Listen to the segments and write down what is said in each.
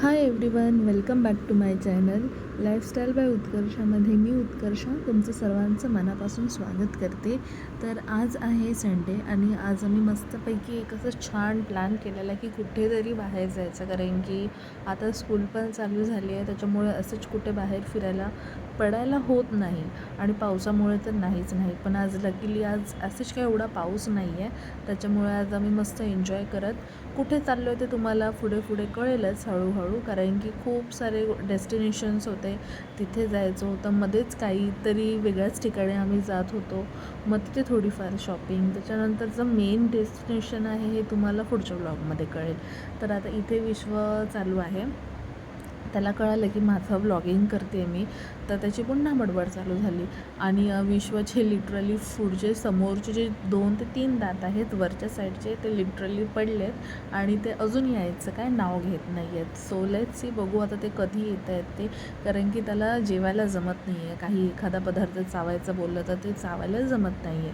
Hi everyone welcome back to my channel lifestyle by उत्कर्षामध्ये मी उत्कर्षा तुमचं सर्वांचं मनापासून स्वागत करते. तर आज आहे संडे आणि आज आम्ही मस्तपैकी एक असं छान प्लॅन केलेला आहे की कुठेतरी बाहेर जायचं. कारण की आता स्कूल पण चालू झाली आहे त्याच्यामुळे असंच कुठे बाहेर फिरायला पडायला होत नाही आणि पावसामुळे तर नाहीच नाही पण आज लकीली आज असंच काही एवढा पाऊस नाही आहे त्याच्यामुळे आज आम्ही मस्त एन्जॉय करत कुठे चाललो आहे ते तुम्हाला पुढे पुढे कळेलच हळूहळू. कारण की खूप सारे डेस्टिनेशन्स होते. तिथे जायचं होतं. मध्येच काहीतरी वेगळ्याच ठिकाणी आम्ही जात होतो. मग तिथे थोडीफार शॉपिंग त्याच्यानंतरचं मेन डेस्टिनेशन आहे हे तुम्हाला पुढच्या ब्लॉगमध्ये कळेल. तर आता इथे विश्व चालू आहे. त्याला कळालं की माझं व्लॉगिंग करते मी. तर त्याची पुन्हा बडबड चालू झाली. आणि विश्वचे लिटरली पुढचे समोरचे जे दोन ते तीन दात आहेत वरच्या साईडचे ते लिटरली पडलेत. आणि ते अजून यायचं काय नाव घेत नाही आहेत सो लेट्स सी बघू आता ते कधी येत आहेत ते. कारण की त्याला जेवायला जमत नाही आहे काही एखादा पदार्थ चावायचं बोललं तर ते चावायला जमत नाही आहे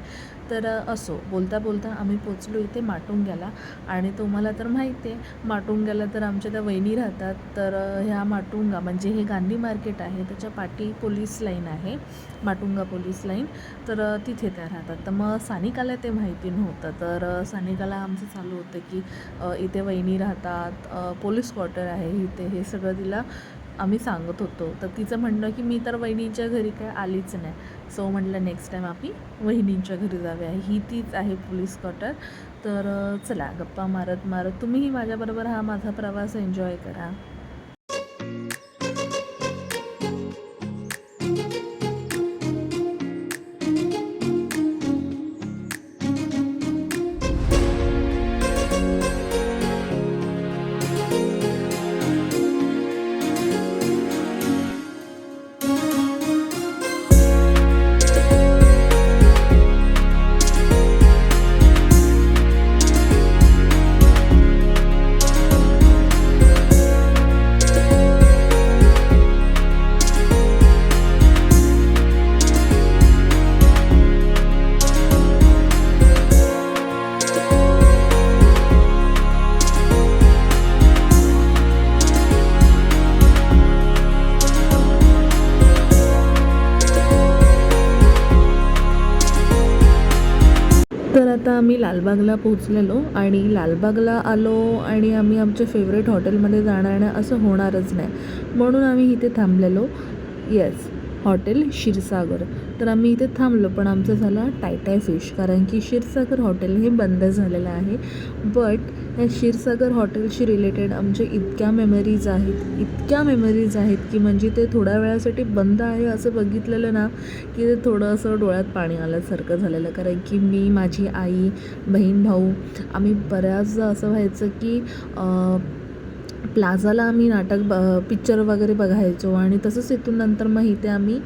तर असो. बोलता बोलता आम्ही पोचलो इथे माटुंग्याला आणि तुम्हाला तर माहिती आहे माटुंग्याला तर आमच्या त्या वहिनी राहतात. तर ह्या माटुंगा म्हणजे हे गांधी मार्केट आहे. त्याच्या पाठी पोलीस लाईन आहे माटुंगा पोलीस लाईन. तर तिथे त्या राहतात. तर मग सानिकाला ते माहिती नव्हतं. तर सानिकाला आमचं चालू होतं की इथे वहिनी राहतात पोलीस क्वार्टर आहे इथे. हे सगळं तिला आम्ही सांगत होतो. तर तिचं म्हणणं की मी तर वहिनीच्या घरी काय आलीच नाही. सो म्हटलं नेक्स्ट टाईम आम्ही वहिनींच्या घरी जाऊया. ही तीच आहे पोलीस क्वार्टर तर चला गप्पा मारत मारत तुम्हीही माझ्याबरोबर हा माझा प्रवास एन्जॉय करा. लालबागला पोहोचलेलो आणि लालबागला आलो आणि आम्ही आमच्या फेवरेट हॉटेलमध्ये जाणार नाही असं होणारच नाही. म्हणून आम्ही इथे थांबलेलो. Yes hotel Kshirsagar. तर आम्ही इथे थांबलो पण आमचं झालं टायटाय फिश कारण की क्षीरसागर हॉटेल हे बंद झालेलं आहे. बट या क्षीरसागर हॉटेलशी रिलेटेड आमच्या इतक्या मेमरीज आहेत. इतक्या मेमरीज आहेत की म्हणजे ते थोड्या वेळासाठी बंद आहे असं बघितलेलं ना की ते थोडं असं डोळ्यात पाणी आल्यासारखं झालेलं. कारण की मी माझी आई बहीण भाऊ आम्ही बऱ्याचदा असं व्हायचं की प्लाझाला आम्ही नाटक ब पिक्चर वगैरे बघायचो आणि तसंच इथून नंतर मग इथे आम्ही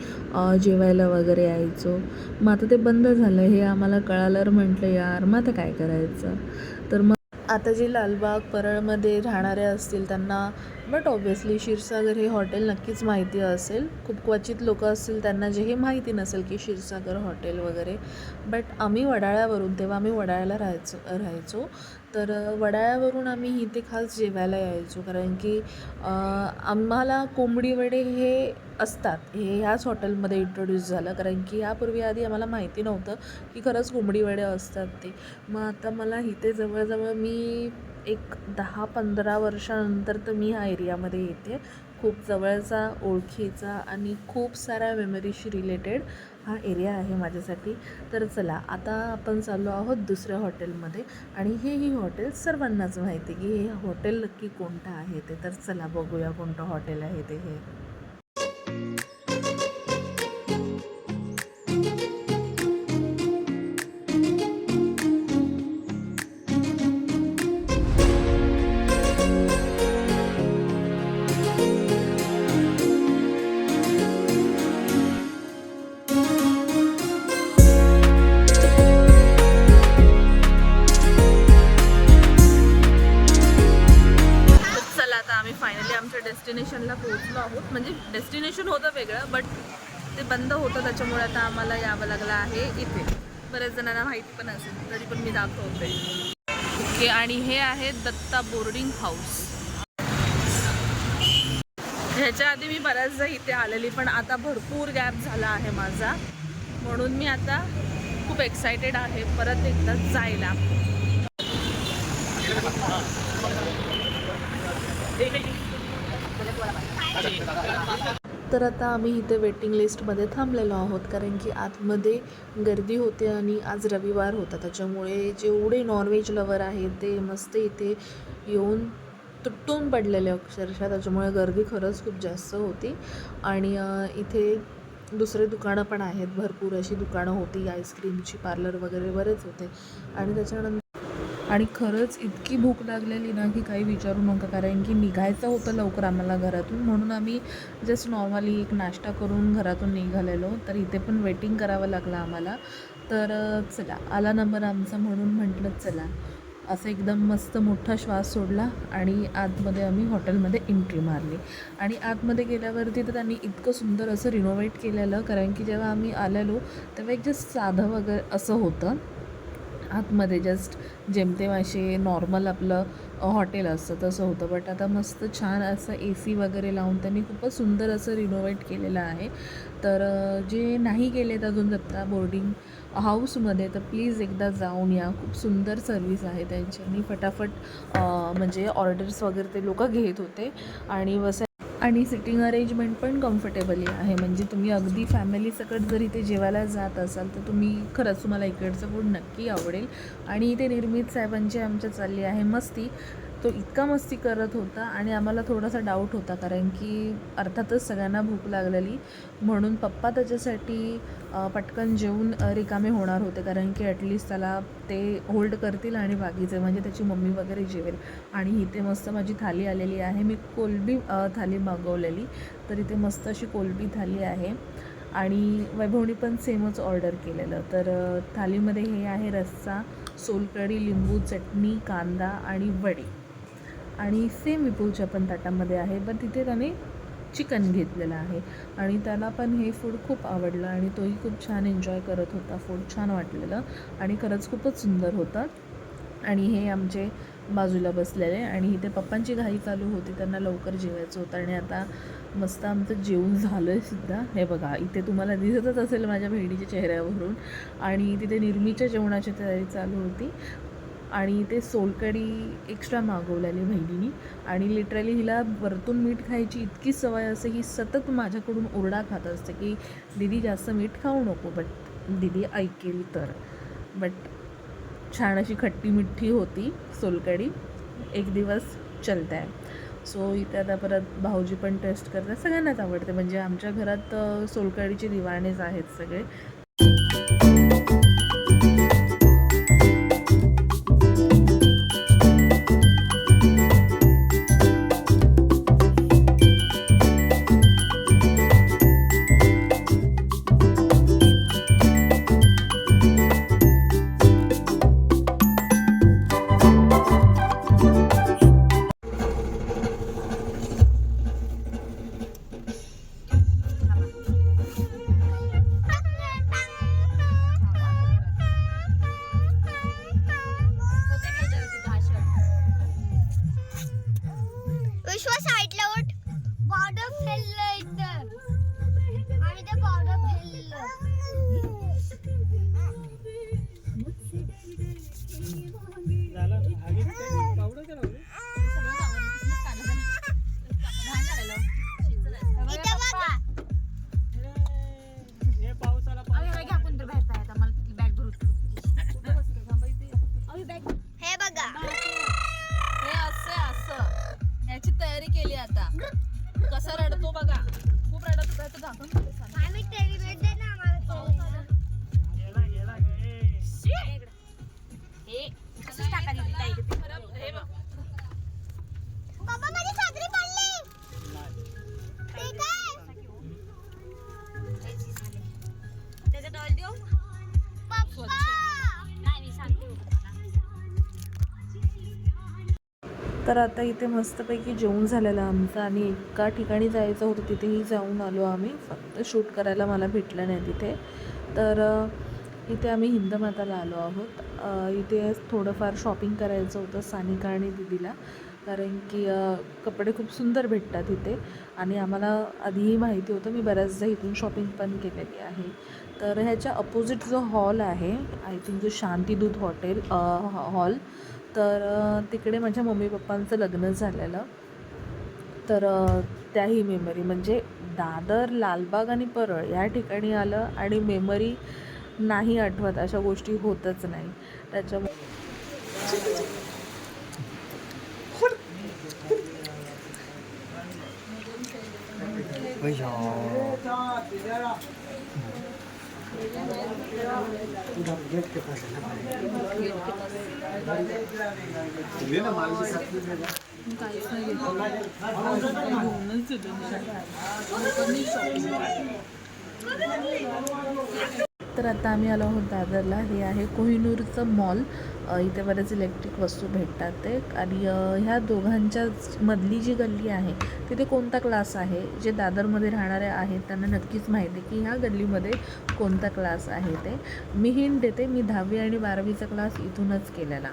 जेवायला वगैरे यायचो. मग आता ते बंद झालं हे आम्हाला कळाल्यावर म्हटलं यार मग आता काय करायचं? तर मग आता जे लालबाग परळमध्ये राहणारे असतील त्यांना बट ऑब्व्हियसली क्षीरसागर हे हॉटेल नक्कीच माहिती असेल. खूप क्वचित लोक असतील त्यांना जे हे माहिती नसेल की क्षीरसागर हॉटेल वगैरे बट आम्ही वडाळ्यावरून तेव्हा आम्ही वडाळ्याला राहायचो राहायचो. तर वडाळ्यावरून आम्ही इथे खास जेवायला यायचो. कारण की आम्हाला कोंबडी वडे हे असतात. हे ह्याच हॉटेलमध्ये इंट्रोड्यूस झालं. कारण की यापूर्वी आधी आम्हाला माहिती नव्हतं की खरंच कोंबडी वडे असतात ते. मग आता मला इथे जवळजवळ मी एक दहा पंधरा वर्षानंतर तर मी ह्या एरियामध्ये येते. खूप जवळचा ओळखीचा आणि खूप साऱ्या मेमरीशी रिलेटेड हा एरिया आहे माझ्यासाठी. तर चला आता आपण चाललो आहोत दुसऱ्या हॉटेलमध्ये आणि हे ही हॉटेल सर्वांनाच माहिती की हे हॉटेल नक्की कोणतं आहे ते. तर चला बघूया कोणतं हॉटेल आहे ते हे. डेस्टिनेशनला आहोत. म्हणजे डेस्टिनेशन होतं वेगळं बट ते बंद होतं त्याच्यामुळे आता आम्हाला यावं लागलं आहे इथे. बऱ्याच जणांना माहिती पण असेल तरी पण मी दाखवते. ओके आणि हे आहे दत्ता बोर्डिंग हाऊस ह्याच्या आधी मी बऱ्याचदा इथे आलेली पण आता भरपूर गॅप झाला आहे माझा. म्हणून मी आता खूप एक्सायटेड आहे परत एकदा जायला. तर आता आम्ही इथे वेटिंग लिस्टमध्ये थांबलेलो आहोत कारण की आतमध्ये गर्दी होते आणि आज रविवार होता. त्याच्यामुळे जेवढे नॉनव्हेज लवर आहेत ते मस्त इथे येऊन तुटून पडलेले अक्षरशः. त्याच्यामुळे गर्दी खरंच खूप जास्त होती. आणि इथे दुसरे दुकानं पण आहेत. भरपूर अशी दुकानं होती. आईस्क्रीमची पार्लर वगैरे बरेच होते. आणि त्याच्यानंतर आणि खरंच इतकी भूक लागलेली ना की काही विचारू नका कारण की निघायचं होतं लवकर आम्हाला घरातून. म्हणून आम्ही जस्ट नॉर्मली एक नाश्ता करून घरातून निघालेलो. तर इथे पण वेटिंग करावं लागलं आम्हाला. तर चला आला नंबर आमचा म्हणून म्हटलं चला. असं एकदम मस्त मोठा श्वास सोडला आणि आतमध्ये आम्ही हॉटेलमध्ये एंट्री मारली. आणि आतमध्ये गेल्यावरती तर त्यांनी इतकं सुंदर असं रिनोव्हेट केलेलं कारण की जेव्हा आम्ही आलेलो तेव्हा एक जस्ट साधं वगैरे असं होतं. आतमध्ये जस्ट जेमतेम असे नॉर्मल आपलं हॉटेल असतं तसं होतं. बट आता मस्त छान असं ए सी वगैरे लावून त्यांनी खूपच सुंदर असं रिनोव्हेट केलेलं आहे. तर जे नाही गेलेत अजून दत्ता बोर्डिंग हाऊसमध्ये तर प्लीज एकदा जाऊन या. खूप सुंदर सर्विस आहे त्यांची. आणि फटाफट म्हणजे ऑर्डर्स वगैरे ते लोक घेत होते. आणि वसं आणि सिटिंग अरेंजमेंट पण कम्फर्टेबली आहे. म्हणजे तुम्ही अगदी फॅमिली सकट जर इथे जेवायला जात असाल तर तुम्ही खरंच तुम्हाला इकडचं फूड नक्की आवडेल. आणि इथे निर्मित साहेबांची आमच्या चालली आहे मस्ती. तो इतका मस्ती करत होता आणि आम्हाला थोडासा डाऊट होता कारण की अर्थातच सगळ्यांना भूक लागलेली. म्हणून पप्पा त्याच्यासाठी पटकन जेवून रिकामे होणार होते कारण की ॲटलिस्ट त्याला ते होल्ड करतील आणि बाकीचे म्हणजे त्याची मम्मी वगैरे जेवेल. आणि इथे मस्त माझी थाली आलेली आहे. मी कोलबी थाली मागवलेली. तर इथे मस्त अशी कोलबी थाली आहे. आणि वैभवनी पण सेमच ऑर्डर केलेलं. तर थालीमध्ये हे आहे रस्सा सोलकढी लिंबू चटणी कांदा आणि वडी. आणि सेम विपुलच्या पण ताटामध्ये आहे पण तिथे त्याने चिकन घेतलेलं आहे. आणि त्याला पण हे फूड खूप आवडलं आणि तोही खूप छान एन्जॉय करत होता फूड छान वाटलेलं. आणि खरंच खूपच सुंदर होतं. आणि हे आमचे बाजूला बसलेले आणि इथे पप्पांची घाई चालू होती त्यांना लवकर जेवायचं होतं आणि आता मस्त आमचं जेवण झालं आहे सुद्धा. हे बघा इथे तुम्हाला दिसतच असेल माझ्या बहिणीच्या चेहऱ्यावरून. आणि तिथे निर्मीच्या जेवणाची तयारी चालू होती. आणि ते सोलकढी एक्स्ट्रा मागवलेली बहिणीनी. आणि लिटरली हिला वरतून मीठ खायची इतकी सवय असते ही सतत माझ्याकडून ओरडा खात असते की दीदी जास्त मीठ खाऊ नको बट दीदी ऐकेल तर. बट छान अशी खट्टी मिठ्ठी होती सोलकढी. एक दिवस चलत. आहे सो इथे आता परत भाऊजी पण टेस्ट करतात. सगळ्यांनाच आवडते. म्हणजे आमच्या घरात सोलकढीचे दिवाणेच आहेत सगळे. हे बघा. हे असं असं. याची तयारी केली आता. कसा रडतो बघा. खूप रडत होता तो दाखवून तर आता इथे मस्तपैकी जेवण झालेलं आमचं आणि एका ठिकाणी जायचं होतं तिथेही जाऊन आलो आम्ही. फक्त शूट करायला मला भेटलं नाही तिथे. तर इथे आम्ही हिंदमाताला आलो आहोत. इथे थोडंफार शॉपिंग करायचं होतं सानिका आणि दिदीला कारण की कपडे खूप सुंदर भेटतात इथे. आणि आम्हाला आधीही माहिती होतं मी बऱ्याचदा इथून शॉपिंग पण केलेली आहे. तर ह्याच्या अपोजिट जो हॉल आहे आय थिंक जो शांतीदूत हॉटेल हॉल तर तिकडे माझ्या मम्मी पप्पांचं लग्न झालेलं. तर त्याही मेमरी म्हणजे दादर लालबाग आणि परळ या ठिकाणी आलं आणि मेमरी नाही आठवत. अशा गोष्टी होतच नाही. त्याच्यामुळे तर आता आम्ही आलो आहोत दादरला. हे आहे कोहिनूरचं मॉल इथे बरेच इलेक्ट्रिक वस्तू भेटतात ते. आणि ह्या दोघांच्या मधली जी गल्ली आहे तिथे कोणता क्लास आहे? जे दादरमध्ये राहणारे आहेत त्यांना नक्कीच माहिती आहे की ह्या गल्लीमध्ये कोणता क्लास आहे ते. मी हिंट देते मी दहावी आणि बारावीचा क्लास इथूनच केलेला.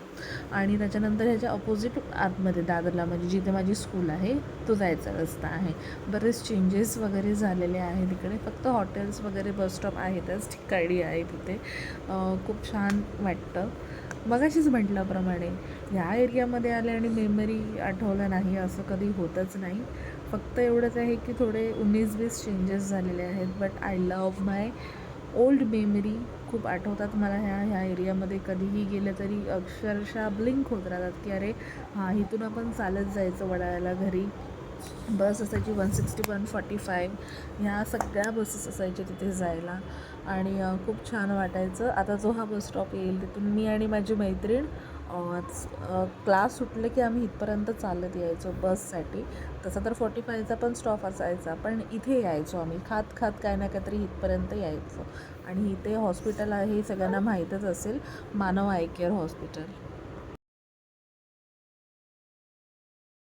आणि त्याच्यानंतर ह्याच्या अपोजिट आतमध्ये दादरला म्हणजे जिथे माझी स्कूल आहे तो जायचा रस्ता आहे. बरेच चेंजेस वगैरे झालेले आहेत तिकडे फक्त हॉटेल्स वगैरे बसस्टॉप आहेतच ठिकाणी आहे तिथे. खूप छान वाटतं. मगाशीच म्हटल्याप्रमाणे ह्या एरियामध्ये आले आणि मेमरी आठवलं नाही असं कधी होतच नाही. फक्त एवढंच आहे की थोडे उन्नीस वीस चेंजेस झालेले आहेत but I love my old memory खूप आठवतात मला ह्या ह्या एरियामध्ये. कधीही गेलं तरी अक्षरशः ब्लिंक होत राहतात की अरे हां इथून आपण चालत जायचं वडाळ्याला घरी. बस असायची one sixty one forty five ह्या सगळ्या बसेस असायच्या तिथे जायला. आणि खूप छान वाटायचं. आता जो हा बस स्टॉप येईल तिथून मी आणि माझी मैत्रीण क्लास सुटले की आम्ही इथपर्यंत चालत यायचो बससाठी. तसा तर फोर्टी फायचा पण स्टॉप असायचा पण इथे यायचो आम्ही. खात खात काय ना काहीतरी इथपर्यंत यायचो. आणि इथे हॉस्पिटल आहे हे सगळ्यांना माहीतच असेल. Manav eye care hospital.